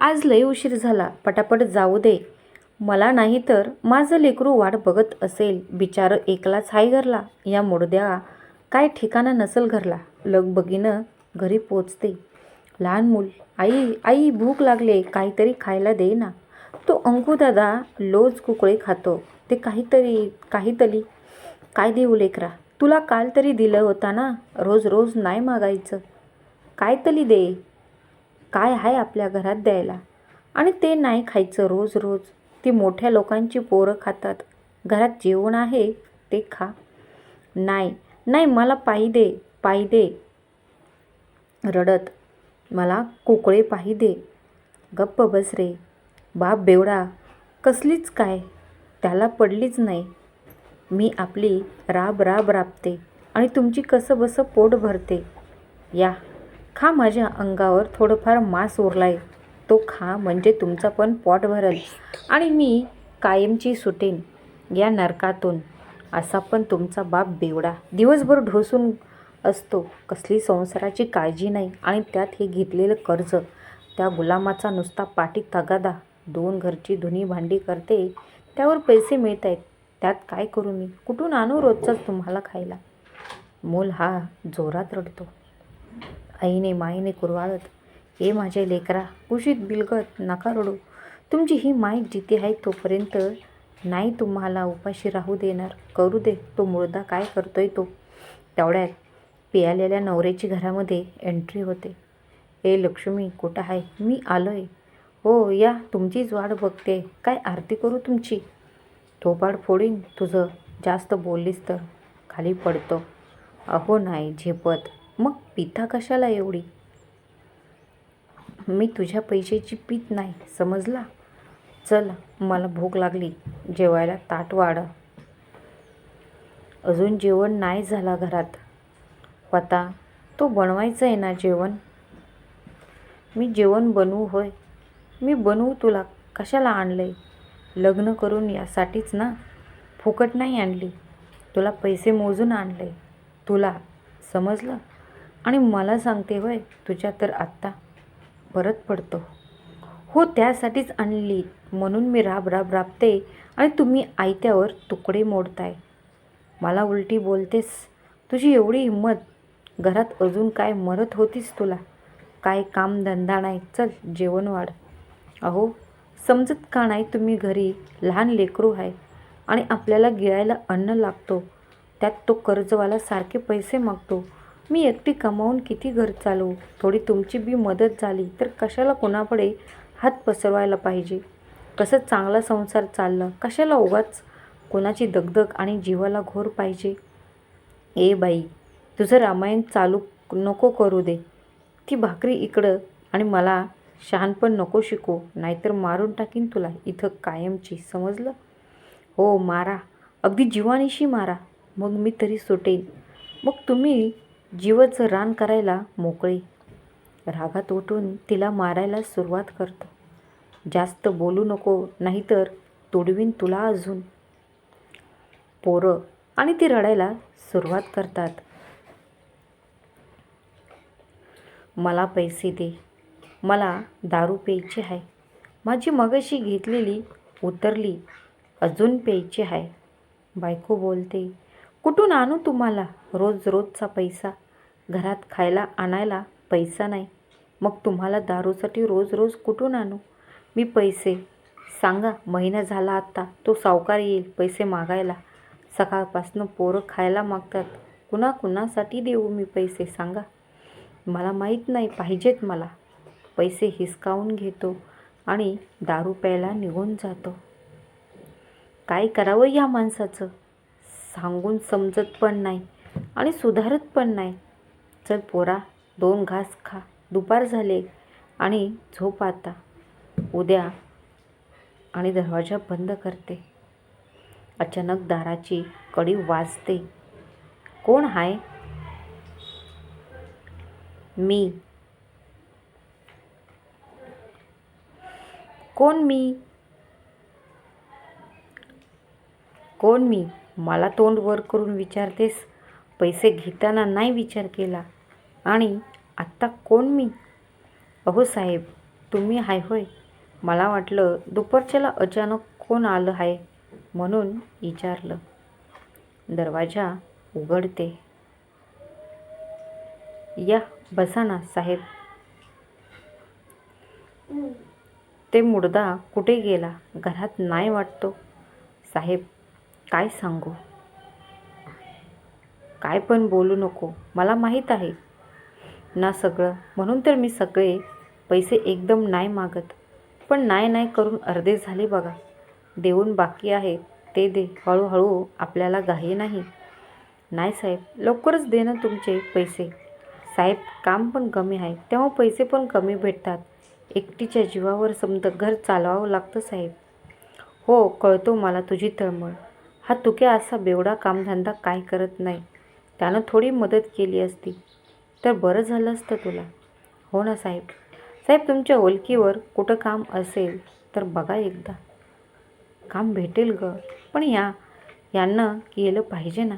आज लई उशीर झाला. पटापट जाऊ दे. मला नाही तर माझं लेकरू वाट बघत असेल. बिचारं एकलाच हाय घरला. या मुडद्या काय ठिकाणा नसल घरला. लगबगीनं घरी पोचते. लहान मूल. आई आई भूक लागले. काहीतरी खायला दे ना तो अंकुदादा लोज कुकळे खातो. ते काहीतरी काहीतरी. काय देऊ लेकरा? तुला काल तरी दिलं होता ना? रोज रोज नाही मागायचं. काय तरी दे. काय आहे आपल्या घरात द्यायला? आणि ते नाही खायचं रोज रोज. ती मोठ्या लोकांची पोरं खातात. घरात जेवण आहे ते खा. नाही नाही मला पायी दे पायी दे. रडत मला कोकळे पाही दे. गप्प बस रे. बाप बेवडा कसलीच काय? त्याला पडलीच नाही. मी आपली राब राब राबते आणि तुमची कसं बसं पोट भरते. या. खा माझ्या अंगावर थोडंफार मांस उरलाय. तो खा म्हणजे तुमचा पण पोट भरल. आणि मी कायमची सुटेन या नरकातून. असा पण तुमचा बाप बेवडा. दिवसभर ढोसून असतो. कसली संसाराची काळजी नाही. आणि त्यात हे घेतलेलं कर्ज. त्या गुलामाचा नुसता पाठी तगादा. दोन घरची धुनी भांडी करते. त्यावर पैसे मिळत आहेत त्यात काय करू मी? कुठून आणू रोजचाच तुम्हाला खायला? मूल हा जोरात रडतो. आईने माईने कुरवाळत हे माझे लेकरा कुशीत बिलगत नका रडू. तुमची ही माय जिथे आहे तोपर्यंत नाही तुम्हाला उपाशी राहू देणार. करू दे तो मुळदा काय करतोय तो. तेवढ्यात पियालेल्या नवऱ्याची घरामध्ये एंट्री होते. ए लक्ष्मी कुठं आहे? मी आलो आहे हो या तुमचीच वाट बघते. काय आरती करू तुमची? थोपाड फोडीन तुझं. जास्त बोललीस तर खाली पडतो. अहो नाही झेपत. मग पिता कशाला एवढी? मी तुझ्या पैशाची पीत नाही समजला? चल मला भूक लागली. जेवायला ताट वाढ. अजून जेवण नाही झाला घरात. पता तो बनवायचं आहे ना जेवण? मी जेवण बनवू होय. मी बनवू तुला. कशाला आणलंय? लग्न करून यासाठीच ना? फुकट नाही आणली. तुला पैसे मोजून आणले तुला समजलं? आणि मला सांगते होय तुझ्या तर आत्ता परत पडतो. हो त्यासाठीच आणली. म्हणून मी राब राब राबते आणि तुम्ही आयत्यावर तुकडे मोडताय. मला उलटी बोलतेस तुझी एवढी हिंमत. घरात अजून काय मरत होतीस तुला? काय काम धंदा नाही? चल जेवण वाढ. अहो समजत का नाही तुम्ही घरी? लहान लेकरू आहे आणि आपल्याला गिळायला अन्न लागतो. त्यात तो कर्जवाला सारखे पैसे मागतो. मी एकटी कमावून किती घर चालवू? थोडी तुमची बी मदत झाली तर कशाला कोणाकडे हात पसरवायला पाहिजे? कसं चांगला संसार चालला? कशाला उगाच कोणाची दगदग आणि जीवाला घोर पाहिजे? ए बाई तुझं रामायण चालू नको करू दे. ती भाकरी इकडं आणि मला शहाणपण नको शिकू नाहीतर मारून टाकीन तुला इथं कायमची समजलं? हो मारा. अगदी जीवानीशी मारा. मग मी तरी सुटेन. मग तुम्ही जीवच रान करायला मोकळी. रागात उठून तिला मारायला सुरुवात करतो. जास्त बोलू नको नाहीतर तोडवीन तुला अजून. पोरं आणि ती रडायला सुरुवात करतात. मला पैसे दे. मला दारू प्यायची आहे. माझी मगाशी घेतलेली उतरली अजून प्यायची आहे. बायको बोलते कुठून आणू तुम्हाला? रोज रोजचा पैसा. घरात खायला आणायला पैसा नाही. मग तुम्हाला दारूसाठी रोज रोज कुठून आणू? मी पैसे. सांगा महिना झाला आत्ता तो सावकार येईल पैसे मागायला. सकाळपासनं पोरं खायला मागतात. कुणा कुणासाठी देऊ मी पैसे? सांगा. मला माहीत नाही. पाहिजेत मला. पैसे हिसकावून घेतो आणि दारू प्यायला निघून जातो. काय करावं या माणसाचं? सांगून समजत पण नाही आणि सुधारत पण नाही. चल पोरा दोन घास खा. दुपार झाले आणि झोप आता. उद्या आणि दरवाजा बंद करते. अचानक दाराची कडी वाजते. कोण हाय? मी. कोण मी? कोण मी? मला तोंड वर करून विचारतेस. पैसे घेताना नाही विचार केला. आणि आत्ता कोण मी? अहो साहेब तुम्ही हाय होय. मला वाटलं दुपारच्याला अचानक कोण आलं आहे म्हणून विचारलं. दरवाजा उघडते. या बसा ना साहेब. ते मुडदा कुठे गेला? घरात नाही वाटतो. साहेब काय सांगू? काय पण बोलू नको. मला माहीत आहे ना सगळं. म्हणून तर मी सगळे पैसे एकदम नाही मागत. पण नाही नाही करून अर्धे झाले बघा. देऊन बाकी आहे ते दे. हळूहळू आपल्याला घाई नाही. नाही साहेब लवकरच दे ना तुमचे पैसे. साहेब काम पण कमी आहे. तेव्हा पैसे पण कमी भेटतात. एकटीच्या जीवावर समजा घर चालवावं लागतं साहेब. हो कळतो मला तुझी तळमळ. हा तुक्या असा बेवडा कामधंदा काय करत नाही. त्यानं थोडी मदत केली असती. तर बरं झालं असतं तुला. हो ना साहेब. साहेब तुमच्या ओळखीवर कुठं काम असेल तर बघा एकदा. काम भेटेल ग. पण या यांना केलं पाहिजे ना.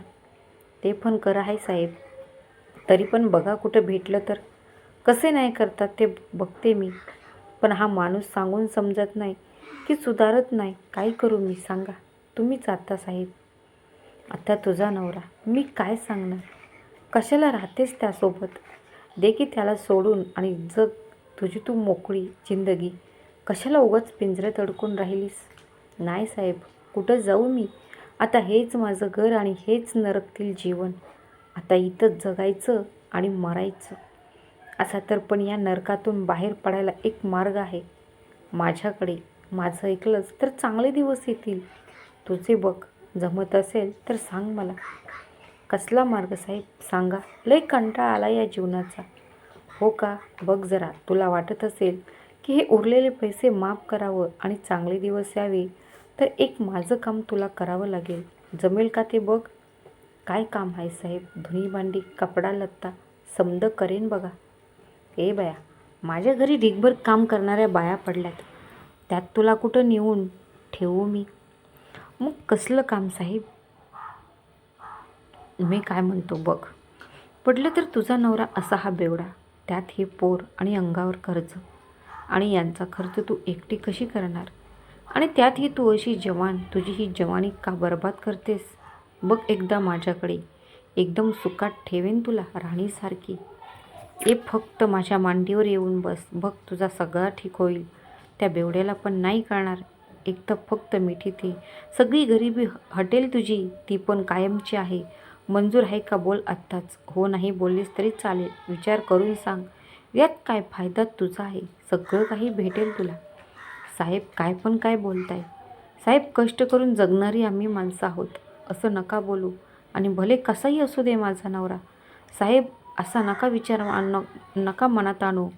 ते पण करा आहे साहेब. तरी पण बघा कुठं भेटलं तर. कसे नाही करतात ते बघते मी. पण हा माणूस सांगून समजत नाही की सुधारत नाही. काय करू मी? सांगा. तुम्हीच आता साहेब. आता तुझा नवरा. मी काय सांगणार? कशाला राहतेस त्यासोबत? दे की त्याला सोडून आणि जग. तुझी तू मोकळी जिंदगी. कशाला उगाच पिंजऱ्यात अडकून राहिलीस? नाही साहेब. कुठं जाऊ मी? आता हेच माझं घर आणि हेच नरकतील जीवन. आता इथंच जगायचं आणि मरायचं. असा तर पण या नरकातून बाहेर पडायला एक मार्ग आहे. माझ्याकडे. माझं ऐकलंच तर चांगले दिवस येतील. तुझे बघ जमत असेल तर सांग मला. कसला मार्ग साहेब? सांगा. लय कंटाळा आला या जीवनाचा. हो का? बघ जरा तुला वाटत असेल की हे उरलेले पैसे माफ करावं आणि चांगले दिवस यावे तर एक माझं काम तुला करावं लागेल. जमेल का ते बघ? काय काम आहे साहेब? धुणी भांडी कपडा लत्ता समद करेन बघा. ए बाया माझ्या घरी ढिगभर काम करणाऱ्या बाया पडल्यात. त्यात तुला कुठं नेऊन ठेवू मी? मग कसलं काम साहेब? मी काय म्हणतो बघ. पडलं तर तुझा नवरा असा हा बेवडा. त्यात हे पोर आणि अंगावर कर्ज. आणि यांचा खर्च तू एकटी कशी करणार? आणि त्यातही तू अशी जवान तुझी ही जवानी का बरबाद करतेस? बघ एकदा माझ्याकडे. एकदम सुकात ठेवेन तुला राणीसारखी. ए फक्त माझ्या मांडीवर येऊन बस. बघ तुझा सगळा ठीक होईल. त्या बेवड्याला पण नाही कळणार. एक तर फक्त मिठी ती. सगळी गरिबी हटेल तुझी ती पण कायमची आहे. मंजूर आहे का बोल आत्ताच. हो नाही बोललीस तरी चालेल. विचार करून सांग. यात काय फायदा तुझा आहे? सगळं काही भेटेल तुला. साहेब काय पण काय बोलताय. साहेब कष्ट करून जगणारी आम्ही माणसं आहोत. असं नका बोलू. आणि भले कसाही असू दे माझा नवरा. साहेब असा नका विचार न नका मनात आणू.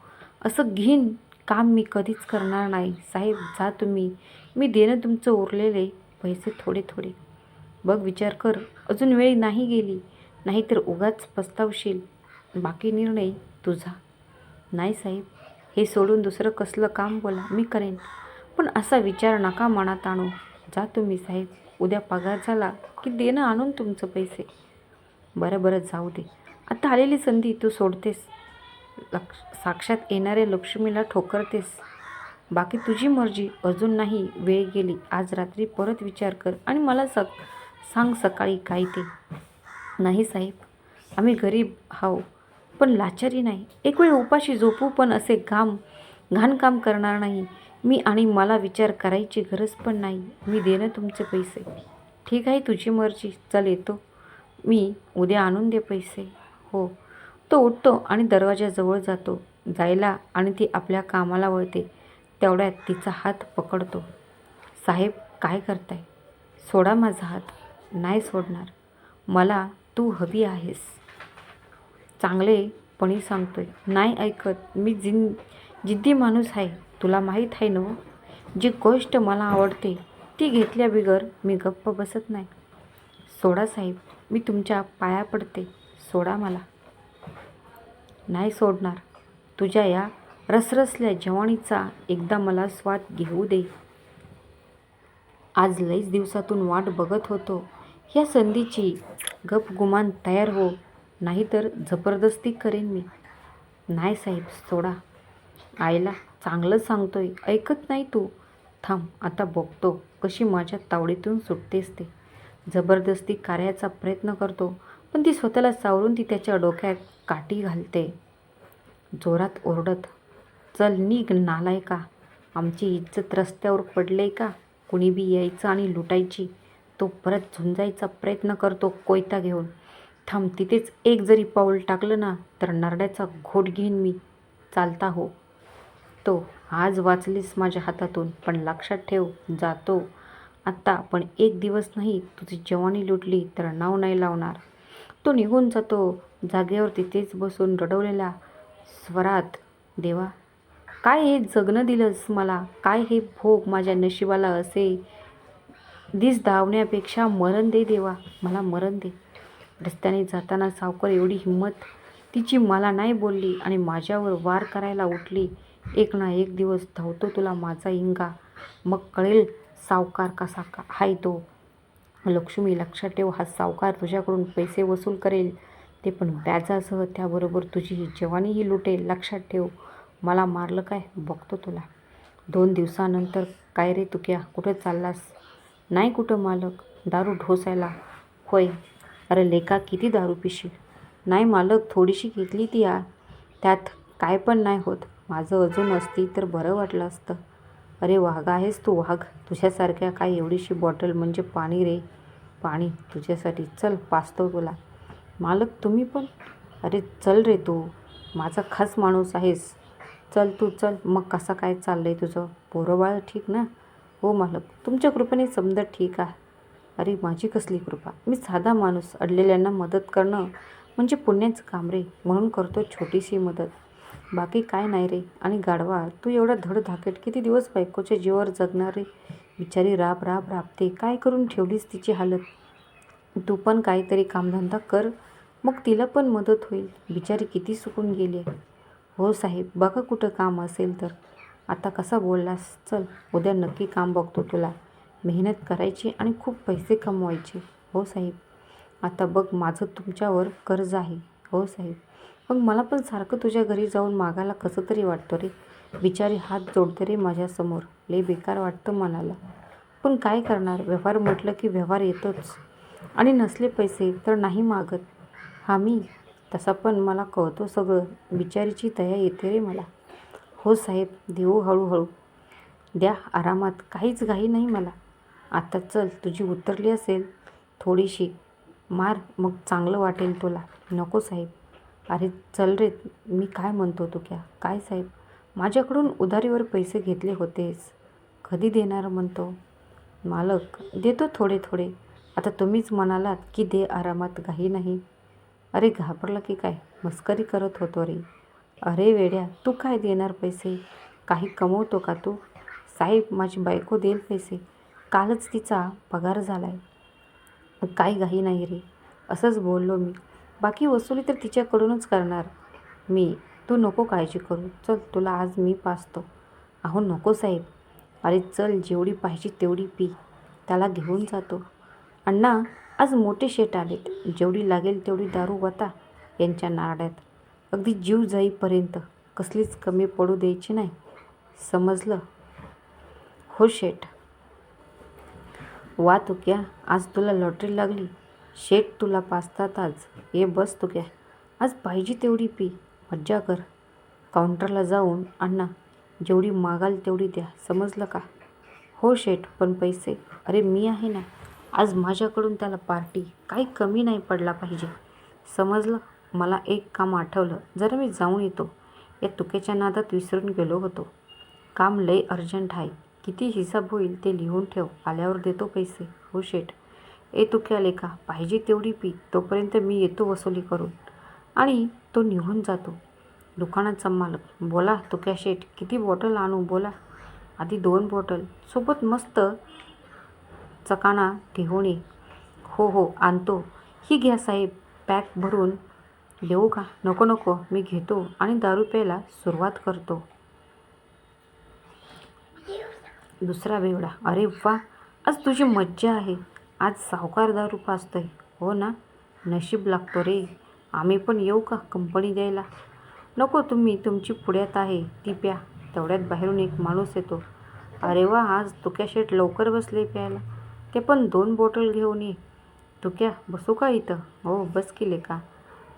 असं घेईन काम मी कधीच करणार नाही. साहेब जा तुम्ही. मी देणं तुमचं उरलेले पैसे थोडे थोडे. बघ विचार कर. अजून वेळ नाही गेली. नाहीतर उगाच पस्तावशील. बाकी निर्णय तुझा. नाही साहेब हे सोडून दुसरं कसलं काम बोला. मी करेन. पण असा विचार नका मनात आणू. जा तुम्ही साहेब. उद्या पगार झाला की देणं आणून तुमचं पैसे. बरं बरं. जाऊ दे. आता आलेली संधी तू सोडतेस. लक्ष साक्षात येणाऱ्या लक्ष्मीला ठोकरतेस. बाकी तुझी मर्जी. अजून नाही वेळ गेली. आज रात्री परत विचार कर आणि मला सक सांग सकाळी काय ते. नाही साहेब आम्ही गरीब हाव पण लाचारी नाही. एक वेळ उपाशी झोपू पण असे घाम घाणकाम करणार नाही. मी आणि मला विचार करायची गरज पण नाही. मी देणं तुमचे पैसे. ठीक आहे तुझी मर्जी. चल येतो. मी उद्या आणून दे पैसे. हो. तो उठतो आणि दरवाजाजवळ जातो. जायला आणि ती आपल्या कामाला वळते. तेवढ्यात तिचा हात पकडतो. साहेब काय करताय? सोडा माझा हात. नाही सोडणार. मला तू हवी आहेस. चांगलेपणी सांगतोय. नाही ऐकत. मी जिन जिद्दी माणूस आहे. तुला माहीत आहे ना जी गोष्ट मला आवडते ती घेतल्या बिगर मी गप्प बसत नाही. सोडा साहेब. मी तुमच्या पाया पडते. सोडा मला. नाही सोडणार. तुझ्या या रसरसल्या जवानीचा एकदा मला स्वाद घेऊ दे. आज लईच दिवसातून वाट बघत होतो. ह्या संधीची गपगुमान तयार हो नाहीतर जबरदस्ती करेन मी. नाही साहेब सोडा. आईला चांगलं सांगतोय ऐकत नाही तू. थांब आता बघतो कशी माझ्या तावडीतून सुटतेस ते. जबरदस्ती कार्याचा प्रयत्न करतो पण ती स्वतःला सावरून ती त्याच्या डोक्यात काठी घालते. जोरात ओरडत चल निघ नालाय का? आमची इज्जत रस्त्यावर पडले का? कुणी बी यायचं आणि लुटायची. तो परत झुंजायचा प्रयत्न करतो कोयता घेऊन. थांब तिथेच एक जरी पाऊल टाकलं ना तर नरड्याचा घोट घेईन मी. चालता हो. तो आज वाचलीस माझ्या हातातून पण लक्षात ठेव जातो. आत्ता पण एक दिवस नाही तुझी जवानी लुटली तर नाव नाही लावणार. तो निघून जातो जागेवर तिथेच बसून रडवलेला. स्वरात देवा काय हे जगणं दिलंस मला? काय हे भोग माझ्या नशिबाला असे? दिस धावण्यापेक्षा मरण दे देवा. मला मरण दे. रस्त्याने जाताना सावकार एवढी हिंमत तिची मला नाही बोलली आणि माझ्यावर वार करायला उठली. एक ना एक दिवस धावतो तुला माझा इंगा. मग कळेल सावकार कसा का हाय तो. लक्ष्मी लक्षात ठेव हा सावकार तुझ्याकडून पैसे वसूल करेल. ते पण व्याजासह त्याबरोबर तुझी ही जवानीही लुटेल. लक्षात ठेव. मला मारलं काय? बघतो तुला. दोन दिवसानंतर काय रे तुक्या? कुठं चाललास? नाही कुठं मालक. दारू ढोसायला. होय. अरे लेका किती दारू पिशील? नाही मालक थोडीशी घेतली ती या त्यात काय पण नाही होत. माझं अजून असती तर बरं वाटलं असतं. अरे वाघ आहेस तू वाघ. तुझ्यासारख्या काय एवढीशी बॉटल म्हणजे पाणी रे? पाणी तुझ्यासाठी. चल पाचतो तुला. मालक तुम्ही पण? अरे चल रे तू. माझा खास माणूस आहेस. चल तू चल. मग कसं काय चाललं आहे तुझं? पोरं बाळ ठीक ना? हो मालक. तुमच्या कृपेने समजा ठीक आहे. अरे माझी कसली कृपा? मी साधा माणूस. अडलेल्यांना मदत करणं म्हणजे पुण्याचं काम रे. म्हणून करतो छोटीशी मदत. बाकी काय नाही रे. आणि गाढवा तू एवढा धडधाकट किती दिवस बायकोच्या जीवावर जगणार रे? बिचारी राब राब राबते काय करून ठेवलीस तिची हालत? तू पण काहीतरी कामधंदा कर. मग तिला पण मदत होईल. बिचारी किती सुकून गेली आहे. हो साहेब बघा कुठं काम असेल तर. आता कसा बोललास? चल उद्या नक्की काम बघतो तुला. मेहनत करायची आणि खूप पैसे कमवायचे. हो साहेब. आता बघ माझं तुमच्यावर कर्ज आहे. हो साहेब. मग मला पण सारखं तुझ्या घरी जाऊन मागायला कसं तरी वाटतं रे? बिचारी हात जोडते रे माझ्यासमोर. लय बेकार वाटतं मनाला. पण काय करणार? व्यवहार म्हटलं की व्यवहार येतोच. आणि नसले पैसे तर नाही मागत. हा मी तसा पण मला कळतो सगळं. बिचारीची दया येते रे मला. हो साहेब देऊ हळूहळू. द्या आरामात. काहीच घाई नाही मला. आता चल तुझी उतरली असेल थोडीशी. मार मग चांगलं वाटेल तुला. नको साहेब. अरे चल रे मी काय म्हणतो तू क्या काय साहेब? माझ्याकडून उधारीवर पैसे घेतले होतेस. कधी देणार म्हणतो? मालक देतो थोडे थोडे. आता तुम्हीच म्हणालात की दे आरामात. घाई नाही. अरे घाबरला की काय? मस्करी करत होतो रे. अरे वेड्या तू काय देणार पैसे? काही कमवतो का तू? साहेब माझी बायको देईल पैसे. कालच तिचा पगार झाला आहे काही घाई नाही रे. असंच बोललो मी. बाकी वसुली तर तिच्याकडूनच करणार. मी तू नको काळजी करू. चल तुला आज मी पाचतो. अहो नको साहेब. अरे चल जेवढी पाहिजे तेवढी पी. त्याला घेऊन जातो. अण्णा आज मोठे शेट आलेत. जेवढी लागेल तेवढी दारू वता यांच्या नारड्यात अगदी जीव जाईपर्यंत कसलीच कमी पडू द्यायची नाही. समजलं? हो शेट वा तुक्या आज तुला लॉटरी लागली. शेट तुला पाचतात आज. ये बस तुक्या. आज पाहिजे तेवढी पी. मज्जा कर. काउंटरला जाऊन अण्णा जेवढी मागाल तेवढी द्या. समजलं का? हो शेट पण पैसे? अरे मी आहे ना. आज माझ्याकडून त्याला पार्टी काही कमी नाही पडला पाहिजे. समजलं? मला एक काम आठवलं. जरा मी जाऊन येतो. या तुकेच्या नादात विसरून गेलो होतो. काम लय अर्जंट आहे. किती हिसाब होईल ते लिहून ठेव. आल्यावर देतो पैसे. हो शेट ए तुक्या लेखा पाहिजे तेवढी पी. तोपर्यंत मी येतो वसुली करून. आणि तो निघून जातो. दुकानाचा मालक बोला तुक्या शेट किती बॉटल आणू? बोला. आधी दोन बॉटल. सोबत मस्त चकाना ठेवणे. हो हो आणतो. ही घ्या साहेब पॅक भरून देऊ का? नको नको मी घेतो आणि दारू प्यायला सुरुवात करतो. दुसरा बेवडा. अरे वा आज तुझी मज्जा आहे. आज सावकार दारू पाचतोय हो ना? नशीब लागतो रे. आम्ही पण येऊ का कंपनी द्यायला? नको तुम्ही तुमची पुढ्यात आहे. ती प्या. तेवढ्यात बाहेरून एक माणूस येतो. अरे वा आज तुक्या शेट लवकर बसले प्यायला. ते पण दोन बॉटल घेऊन ये. तुक्या बसू का इथं? हो बस की? लेका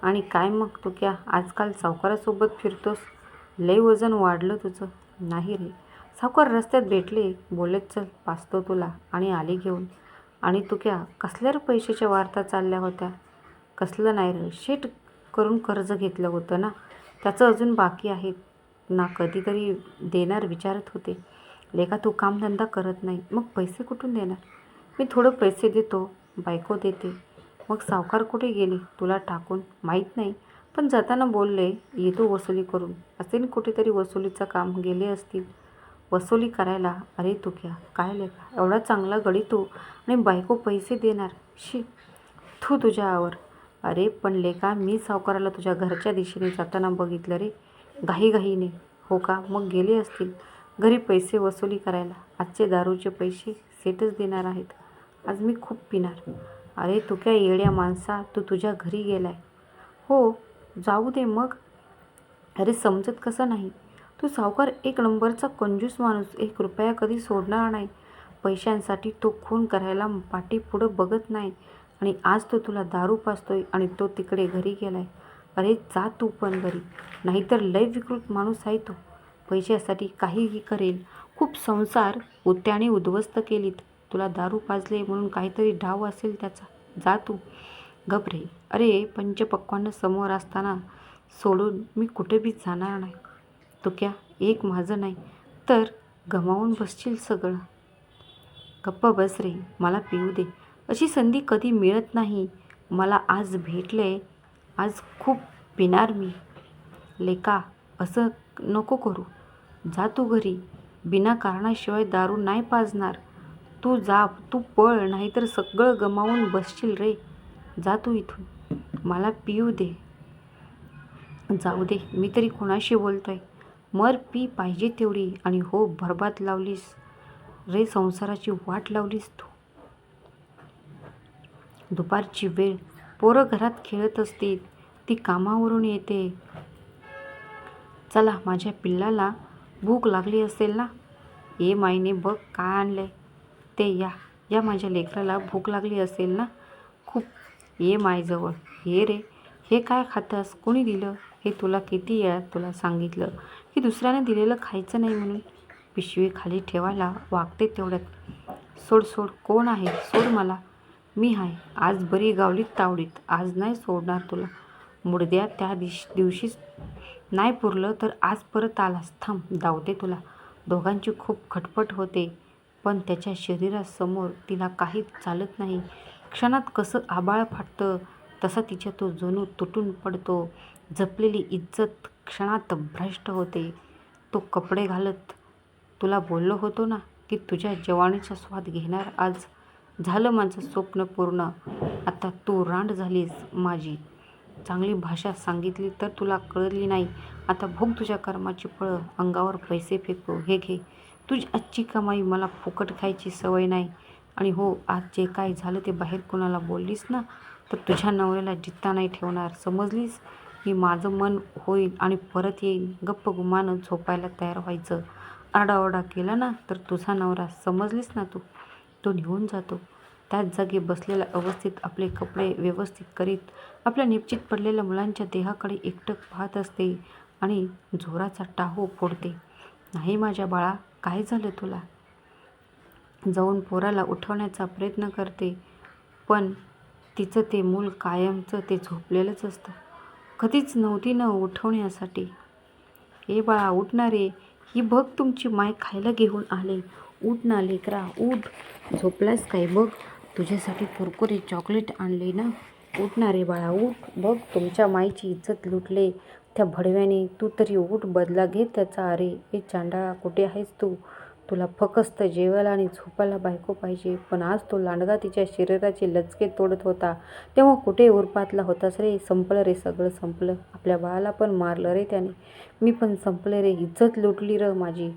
आणि काय मग तुक्या? आजकाल सावकारासोबत फिरतोस. लय वजन वाढलं तुझं. नाही रे. सावकार रस्त्यात भेटले. बोलत चल पाचतो तुला. आणि आली घेऊन. आणि तुक्या कसल्या रे पैशाच्या वार्ता चालल्या होत्या? कसलं नाही रे. शेट करून कर्ज घेतलं होतं ना? त्याचं अजून बाकी आहे. ना कधीतरी देणार विचारत होते. लेका तू कामधंदा करत नाही. मग पैसे कुठून देणार? मी थोडं पैसे देतो बायको देते. मग सावकार कुठे गेले? तुला टाकून? माहीत नाही. पण जाताना बोलले येतो वसुली करून. असेन कुठेतरी वसुलीचं काम गेले असतील. वसुली करायला अरे तू क्या काय लेखा एवढा चांगला गडी तू आणि बायको पैसे देणार. शी तू तुझ्यावर अरे पण लेखा मी सावकाराला तुझ्या घरच्या दिशेने जाताना बघितलं रे. घाईघाईने हो का? मग गेले असतील. घरी पैसे वसुली करायला. आजचे दारूचे पैसे सेटच देणार आहेत. आज मी खूप पिणार. अरे तू काय येड्या माणसा? तू तुझ्या घरी गेलाय. हो जाऊ दे मग. अरे समजत कसं नाही. तू सावकार एक नंबरचा कंजूस माणूस एक रुपया कधी सोडणार नाही. पैशांसाठी तो खून करायला पाठीपुढं बघत नाही. आणि आज तो तुला दारू पाचतोय आणि तो तिकडे घरी गेलाय. अरे जा तू पण घरी. नाहीतर लय विकृत माणूस आहे तो. पैशासाठी काहीही करेल. खूप संसार उत्याने उद्ध्वस्त केलीत. तुला दारू पाजले म्हणून काहीतरी डाव असेल त्याचा. जा तू. घबरे अरे पंचपक्वानं समोर असताना सोडून मी कुठे बी जाणार नाही. तो क्या एक माझं नाही. तर गमावून बसशील सगळं. गप्प बस रे. मला पिऊ दे. अशी संधी कधी मिळत नाही. मला आज भेटले. आज खूप पिणार मी. लेका असं नको करू. जा तू घरी. बिना कारणाशिवाय दारू नाही पाजणार. तू जा तू पळ नाहीतर सगळं गमावून बसशील रे. जा तू इथून. मला पिऊ दे. जाऊ दे मी तरी कोणाशी बोलतोय. मर पी पाहिजे तेवढी आणि हो भरबात लावलीस. रे संसाराची वाट लावलीस तू. दुपारची वेळ. पोरं घरात खेळत असतील. ती कामावरून येते. चला माझ्या पिल्लाला भूक लागली असेल ना? ये माईने बघ काय आणलंय. ते या. या माझ्या लेकराला भूक लागली असेल ना? खूप. ये मायजवळ. हे रे. हे काय खातास? कोणी दिलं? हे तुला किती वेळा तुला सांगितलं? की दुसऱ्याने दिलेलं खायचं नाही म्हणून? पिशवी खाली ठेवायला वागते तेवढ्यात. सोड सोड. कोण आहे? सोड मला. मी आहे. आज बरी गावलीत तावडीत. आज नाही सोडणार तुला. मुडद्या त्या दिश दिवशीच नाही पुरलं तर आज परत आलास. थांब. धावते तुला. दोघांची खूप खटपट होते. पण त्याच्या शरीरासमोर तिला काहीच चालत नाही. क्षणात कसं आबाळ फाटतं तसा तिच्या तो जणू तुटून पडतो. जपलेली इज्जत क्षणात भ्रष्ट होते. तो कपडे घालत तुला बोललो होतो ना की तुझ्या जवानीचा स्वाद घेणार आज? झालं माझं स्वप्न पूर्ण. आता तू रांड झालीस माझी. चांगली भाषा सांगितली तर तुला कळली नाही. आता भोग तुझ्या कर्माची फळं अंगावर पैसे फेकू. हे घे. तुझी आजची कमाई मला फुकट खायची सवय नाही. आणि हो आज जे काय झालं ते बाहेर कोणाला बोललीस ना तर तुझ्या नवऱ्याला जित्ता नाही ठेवणार. समजलीस? मी माझं मन होईल आणि परत येईल गप्प गुमानं झोपायला तयार व्हायचं. आरडाओरडा केला ना तर तुझा नवरा. समजलीस ना तू? तो निघून जातो. त्याच जागी बसलेल्या अवस्थेत आपले कपडे व्यवस्थित करीत आपल्या निश्चित पडलेल्या मुलांच्या देहाकडे एकटक पाहत असते आणि जोराचा टाहो फोडते. नाही माझ्या बाळा काय झालं तुला? जाऊन पोराला उठवण्याचा प्रयत्न करते पण तिचं ते मूल कायमचं ते झोपलेलंच असतं. कधीच नव्हती न उठवण्यासाठी. हे बाळा उठणारे ही बघ तुमची माय खायला घेऊन आले. उठ ना लेकरा उठ. झोपलास काय? बघ. तुझ्यासाठी कुरकुरी चॉकलेट आणले ना. उठणारे बाळा उठ. बघ तुमच्या माईची इज्जत लुटले. त्या भडव्याने तू तरी उठ बदला घे त्याचा. अरे ए चांडाळा कुठे आहेस तू? तुला फकस्त जेवायला आणि झोपायला बायको पाहिजे. पण आज तो लांडगा तिच्या शरीराचे लचके तोडत होता. तेव्हा कुठे उरपातला होतास रे? संपलं रे सगळं संपलं. आपल्या बाळाला पण मारलं रे त्याने. मी पण संपले रे. इज्जत लुटली र माझी.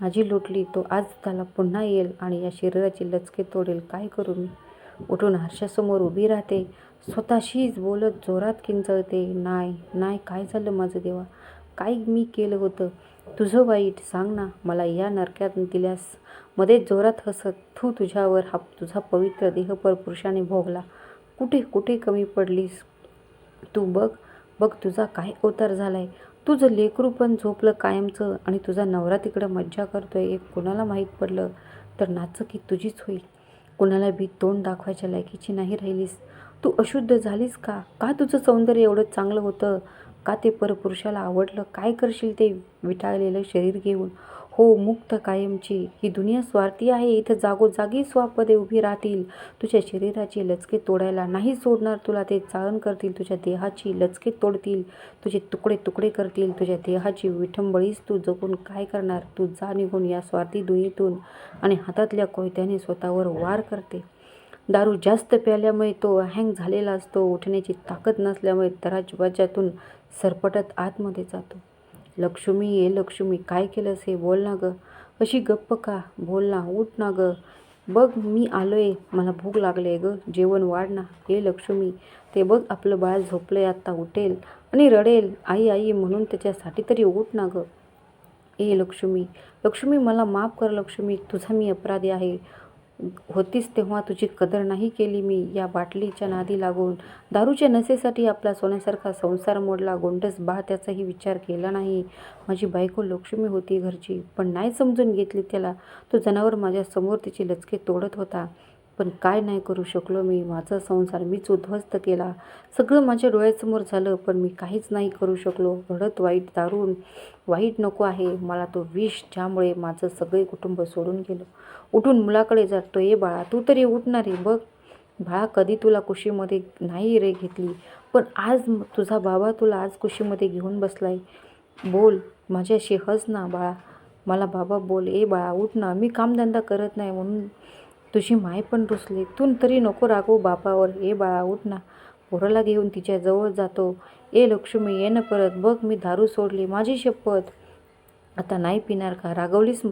माझी लुटली. तो आज त्याला पुन्हा येईल आणि या शरीराचे लचके तोडेल. काय करू मी? उठून हर्षासमोर उभी राहते. स्वतःशीच बोलत जोरात किंचळते नाही नाही काय झालं माझं देवा? काय मी केलं होतं? तुझं वाईट सांग ना मला या नरक्यात दिल्यास मध्ये जोरात हसत तू तुझ्यावर हा तुझा पवित्र देह पर पुरुषाने भोगला. कुठे कुठे कमी पडलीस? तू बघ बघ तुझा काय अवतार झालाय. तुझं लेकरू पण झोपलं कायमचं आणि तुझा नवरा तिकडं मज्जा करतोय एक कुणाला माहीत पडलं तर नाचं की तुझीच होईल. कुणाला बी तोंड दाखवायच्या लायकीची नाही राहिलीस. तू अशुद्ध झालीस का? का तुझं सौंदर्य एवढं चांगलं होतं? का ते परपुरुषाला आवडलं? काय करशील ते विटाळलेलं शरीर घेऊन? हो मुक्त कायमची. ही दुनिया स्वार्थी आहे. इथं जागोजागी स्वापदे उभी राहतील. तुझ्या शरीराची लचके तोडायला नाही सोडणार तुला ते. चाळण करतील तुझ्या देहाची लचके तोडतील. तुझे तुकडे तुकडे करतील. तुझ्या देहाची विठंबळीस तू जगून काय करणार? तू जा निघून या स्वार्थी दुनियेतून आणि हातातल्या कोयत्याने स्वतःवर वार करते. दारू जास्त प्याल्यामुळे तो हँग झालेला असतो. उठण्याची ताकद नसल्यामुळे दराजबाजातून सरपटत आतमध्ये जातो. लक्ष्मी ये लक्ष्मी काय केलंस? हे बोल ना गं. अशी गप्प का? बोल ना उठ ना गं. बघ मी आलोय. मला भूक लागले गं. जेवण वाढ ना. हे लक्ष्मी ते बघ आपलं बाळ झोपलंय. आत्ता उठेल आणि रडेल. आई आई म्हणून त्याच्यासाठी तरी उठ ना गं. ए लक्ष्मी लक्ष्मी मला माफ कर लक्ष्मी. तुझा मी अपराधी आहे. होतीस तेव्हा तुझी कदर नाही केली मी. या बाटलीच्या नादी लागून दारूच्या नशेसाठी आपला सोन्यासारखा संसार मोडला. गोंडस बाळ त्याचाही विचार केला नाही. माझी बायको लक्ष्मी होती घरची पण नाही समजून घेतली त्याला. तो जनावर माझ्यासमोर तिचे लचके तोडत होता. पण काय नाही करू शकलो मी. माझा संसार मीच उद्ध्वस्त केला. सगळं माझ्या डोळ्यासमोर झालं पण मी काहीच नाही करू शकलो. रडत वाईट दारून. वाईट नको आहे. मला तो विष ज्यामुळे माझं सगळे कुटुंब सोडून गेलं. उठून मुलाकडे जातो ए बाळा. तू तरी उठणार आहे बघ. बाळा कधी तुला कुशीमध्ये नाही रे घेतली. पण आज तुझा बाबा तुला आज कुशीमध्ये घेऊन बसलाय. बोल. माझ्याशी हस ना बाळा. मला बाबा बोल. ए बाळा उठ ना. मी कामधंदा करत नाही म्हणून तुझी माय पण रुसली. तू तरी नको रागवू बापावर. ए बाळा उठ ना. पोराला घेऊन तिच्या जवळ जातो. ए लक्ष्मी ये ना परत. बघ मी दारू सोडली. माझी शपथ. आता नाही पिणार का? रागवलीस?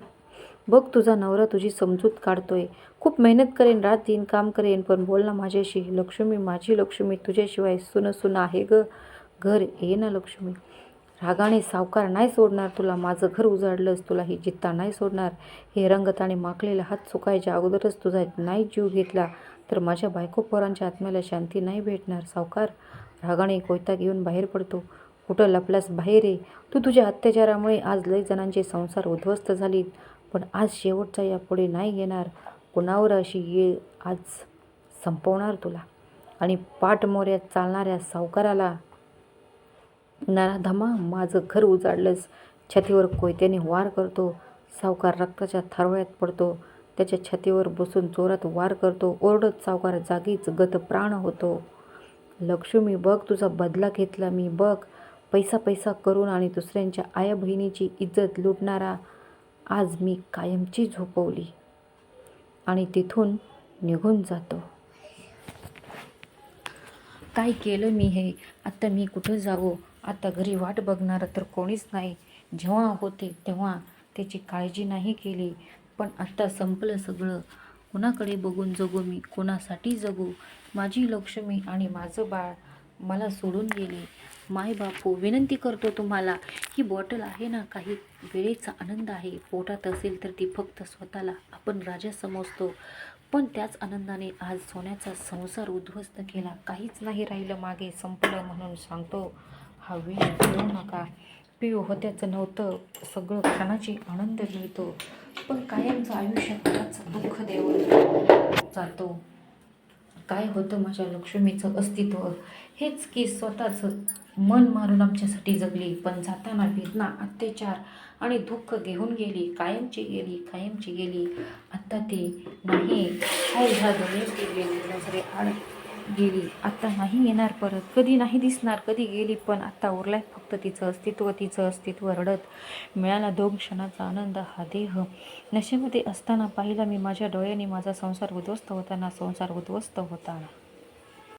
बघ तुझा नवरा तुझी समजूत काढतोय. खूप मेहनत करेन रात दिन काम करेन पण बोल ना माझ्याशी. लक्ष्मी माझी लक्ष्मी तुझ्याशिवाय सुन सुन आहे ग. घर ये ना लक्ष्मी. रागाने सावकार नाही सोडणार तुला माझं घर उजाडलंस तुला ही जित्ता नाही सोडणार. हे रंगताने माकलेला हात चुकायच्या अगोदरच तुझा नाही जीव घेतला तर माझ्या बायको पोरांच्या आत्म्याला शांती नाही भेटणार. सावकार रागाने कोयता घेऊन बाहेर पडतो. कुठं लपलास बाहेर ये. तू तुझ्या अत्याचारामुळे आज लय जणांचे संसार उद्ध्वस्त झालीत पण आज शेवटचा यापुढे नाही येणार. कुणावर अशी ये आज संपवणार तुला? आणि पाठमोऱ्यात चालणाऱ्या सावकाराला नराधमा माझं घर उजाडलंस. छातीवर कोयत्याने वार करतो. सावकार रक्ताच्या थारोळ्यात पडतो. त्याच्या छातीवर बसून जोरात वार करतो. ओरडत सावकार जागीच गत प्राण होतो. लक्ष्मी बघ तुझा बदला घेतला मी बघ. पैसा पैसा करून आणि दुसऱ्यांच्या आया बहिणीची इज्जत लुटणारा आज मी कायमची झोपवली. आणि तिथून निघून जातो. काय केलं मी हे? आत्ता मी कुठं जावं? आता घरी वाट बघणारं तर कोणीच नाही. जेव्हा होते तेव्हा त्याची काळजी नाही केली. पण आत्ता संपलं सगळं. कोणाकडे बघून जगू मी? कोणासाठी जगू? माझी लक्ष्मी आणि माझं बाळ मला सोडून गेले. माय बापू विनंती करतो तुम्हाला ही बॉटल आहे ना काही? वेळेचा आनंद आहे. पोटात असेल तर ती फक्त स्वतःला आपण राजा समजतो. पण त्याच आनंदाने आज सोन्याचा संसार उद्ध्वस्त केला. काहीच नाही राहिलं मागे. संपलं म्हणून सांगतो. हा विष पिऊ नका. पिऊ होत्याचं नव्हतं. सगळं क्षणाची आनंद मिळतो पण कायमचं आयुष्यात दुःख देऊन जातो. काय होतं माझ्या लक्ष्मीचं अस्तित्व? हेच की स्वतःचं मन मारून आमच्यासाठी जगली. पण जाताना वेदना अत्याचार आणि दुःख घेऊन गेली. कायमची गेली कायमची गेली. आत्ता ती नाही. हाय ह्या गेली नजरे आड गेली. आत्ता नाही येणार परत. कधी नाही दिसणार कधी गेली पण आत्ता उरलाय फक्त तिचं अस्तित्व तिचं अस्तित्व रडत. मिळाला दोन क्षणाचा आनंद हा देह. नशेमध्ये असताना पाहिला मी माझ्या डोळ्याने माझा संसार उद्ध्वस्त होताना संसार उद्ध्वस्त होताना.